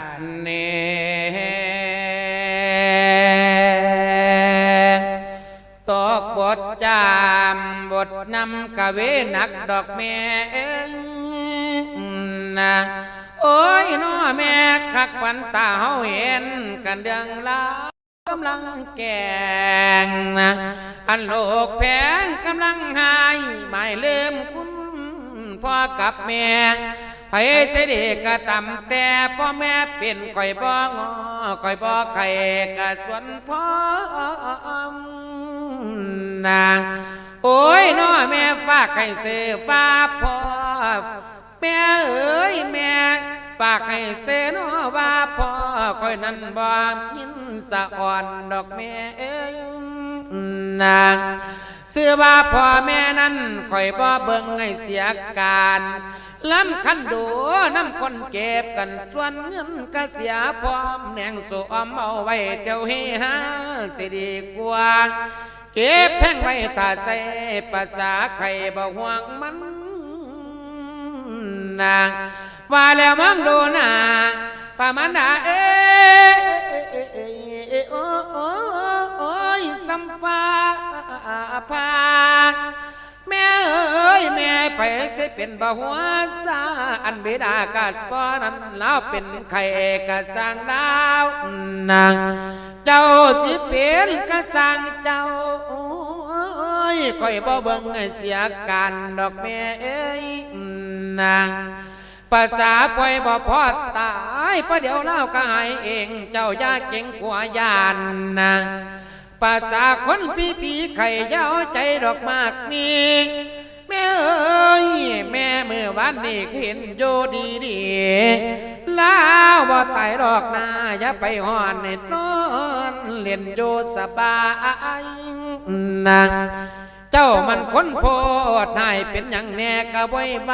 ดเนตกบทจามบทนำกะเวนักดอกแม่เอ้ยนะโอ้ยน้อแม่คักปันตาเฮาเห็นกันเดืองลากำลังแกงนะอันโลกแพงกำลังหายไม่ลืมคุณพ่อกับแม่ ไผเสด็กะตำแต่พ่อแม่เป็นก่อยบ่งอก่อยบ่ไข่กะสวนพ่อนาโอ้ยน้อแม่ฝากให้ซื้อป้าพ่อแม่เอ้ยแม่ฝากให้ซื้อนอว่าพ่อคอยนั้นบ่ยินสะอ่อนดอกแม่เอ้ยนางซื้อว่าพ่อแม่นั้นคอยบ่เบิ่งให้เสียการ ลำคันดูน้ำคนเก็บกันส่วนเงินก็เสียพร้อมแหนงสวมเอาไว้เจ้าเฮฮาสิดีกว่าเก็บแพงไว้ถ้าใส่ภาษาไข่บ่ห่วงมันนางว่าแล้วมังดูหนาปามันาเอ้ ไปเคยเป็นบ่หัวซาอันเบดากาดป้อนั้นแล้วเป็นไข่กระสังดาวนางเจ้าสิเป็นกระสังเจ้าโอ้ยคอยบ่เบิ่งเสียการดอกแม่เอ้ยนางภาษาปล่อยบ่พอตายประเดี๋ยวเล่าก็หายเองเจ้ายาเก่งกว่ายานนางภาษาคนพิธีไข่เย้าใจดอกมากนี่แม่เอ้แม่เอ นนี้เห็นโยดีดีลาวบ่ตายดอกนาอย่าไปห่อนในนอนเล่นโยสบายนะเจ้ามันคนโพดนายเป็นอย่างแน่กะบ่อยบ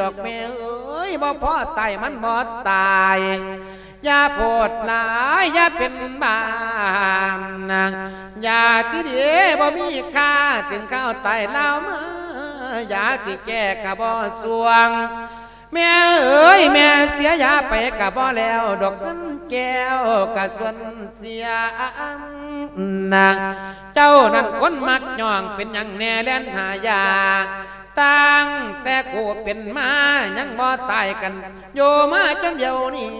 ดอกแม่เอ้ยบ่พอตายมันบ่ตายอย่าโพดหลายอย่าเป็นบานอย่าจืดเดบ่มีค่าถึงข้าวตายเล่าเมื่อ ยาที่แก้กะบ่สวง แม่เอ้ยแม่เสียยาไปกะบ่แล้ว ดอกนั้นแก้วกะส่วนเสียนะเจ้านั้นคนมักย่องเป็นอย่างแน่แล่นหายาตั้งแต่กูเป็นมายังบ่ตายกัน โยมาจนเดียวนี้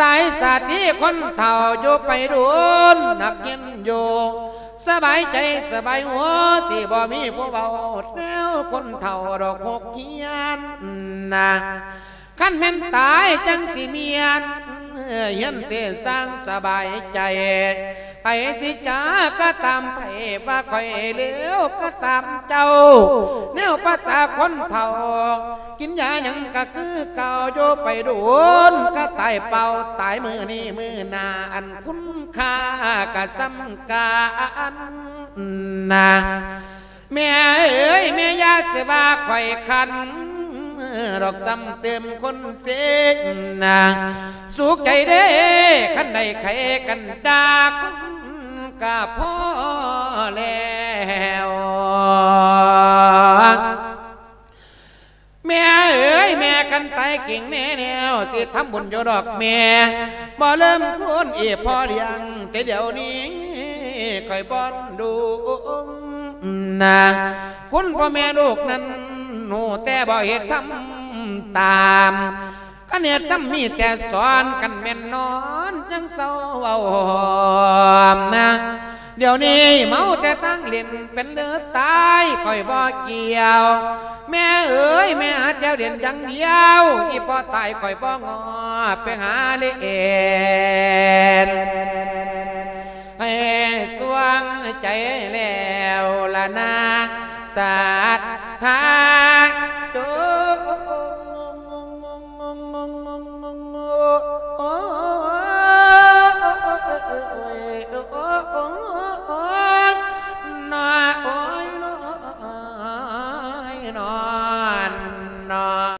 ตายสาที่คนเฒ่าอยู่ไปโดนนักเย็นอยู่ สบายใจสบายหัวที่บ่มีผู้เบาแล้วคนเฒ่าดอกหกเขียนนะขั้นแม่นตายจังสิเมียนเฮียนเสียสร้างสบายใจ ไปสิจ้าก็ตามไปว่าคอยเลี้ยวก็ตามเจ้าแนวภาษาคนเฒ่า กินยาหยังก็คือเก่าโยไปโดนก็ตายเป่าตายมือนี้มือนาอันคุณค่ากะจำกานนาแม่เอ้ยแม่อยากจะว่าไข่คัน ดอกซ้ำเติมคนเสียนาสุขใจเด้ขันใดใครกันดาคนกะพ่อแล้วแม่เอ้ยแม่กันตายเก่งแน่แนวสิทำบุญอยู่ดอกแม่บ่เริ่มคุณอีพอเลียงแต่เดี๋ยวนี้คอยป้อนดูนะคุณพ่อแม่ลูกนั้น หนูแต่บ่เหตุทำตามกันเนี่ยทำมีแต่สอนกันแม่นนอนจังเศร้าเอาหอมนะเดี๋ยวนี้เมาแต่ตั้งเล่นเป็นเลือตายคอยบ่เกี่ยว แม่เอ๋ยแม่หาเจ้าเด่นยังเดียวอีพอตายคอยบ่งอไปหาเลเอ็นให้สวงใจแล้วละนาสาด oh, oh, oh.